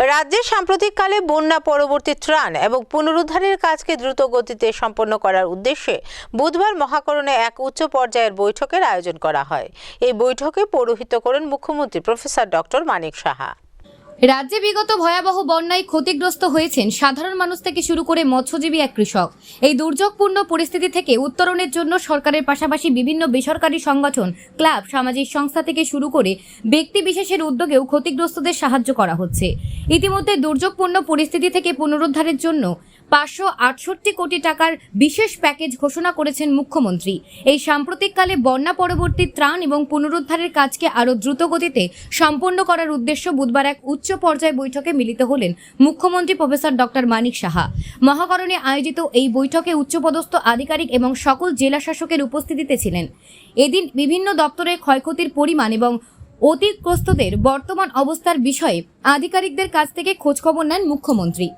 রাজ্যে সাম্প্রতিককালে বন্যা পরবর্তী ত্রাণ এবং পুনরুদ্ধারের কাজকে দ্রুত গতিতে সম্পন্ন করার উদ্দেশ্যে বুধবার মহাকরণে এক উচ্চ পর্যায়ের বৈঠকের আয়োজন করা হয়। এই বৈঠকে পৌরোহিত্য করেন মুখ্যমন্ত্রী প্রফেসর ডক্টর মানিক সাহা। রাজ্যে বিগত ভয়াবহ বন্যায় ক্ষতিগ্রস্ত হয়েছেন সাধারণ মানুষ থেকে শুরু করে মৎস্যজীবী এক কৃষক। এই দুর্যোগপূর্ণ পরিস্থিতি থেকে উত্তরণের জন্য সরকারের পাশাপাশি বিভিন্ন বেসরকারি সংগঠন, ক্লাব, সামাজিক সংস্থা থেকে শুরু করে ব্যক্তি বিশেষের উদ্যোগেও ক্ষতিগ্রস্তদের সাহায্য করা হচ্ছে। ইতিমধ্যে দুর্যোগপূর্ণ পরিস্থিতি থেকে পুনরুদ্ধারের জন্য পাঁচশো আটষট্টি কোটি টাকার বিশেষ প্যাকেজ ঘোষণা করেছেন মুখ্যমন্ত্রী। এই সাম্প্রতিককালে বন্যা পরবর্তী ত্রাণ এবং পুনরুদ্ধারের কাজকে আরও দ্রুত গতিতে সম্পন্ন করার উদ্দেশ্য বুধবার এক উচ্চ পর্যায়ে বৈঠকে মিলিত হলেন মুখ্যমন্ত্রী প্রফেসর ডক্টর মানিক সাহা। মহাকরণে আয়োজিত এই বৈঠকে উচ্চপদস্থ আধিকারিক এবং সকল জেলা শাসকের উপস্থিতিতে ছিলেন। এদিন বিভিন্ন দপ্তরের ক্ষয়ক্ষতির পরিমাণ এবং অতিগ্রস্তদের বর্তমান অবস্থার বিষয়ে আধিকারিকদের কাছ থেকে খোঁজখবর নেন মুখ্যমন্ত্রী।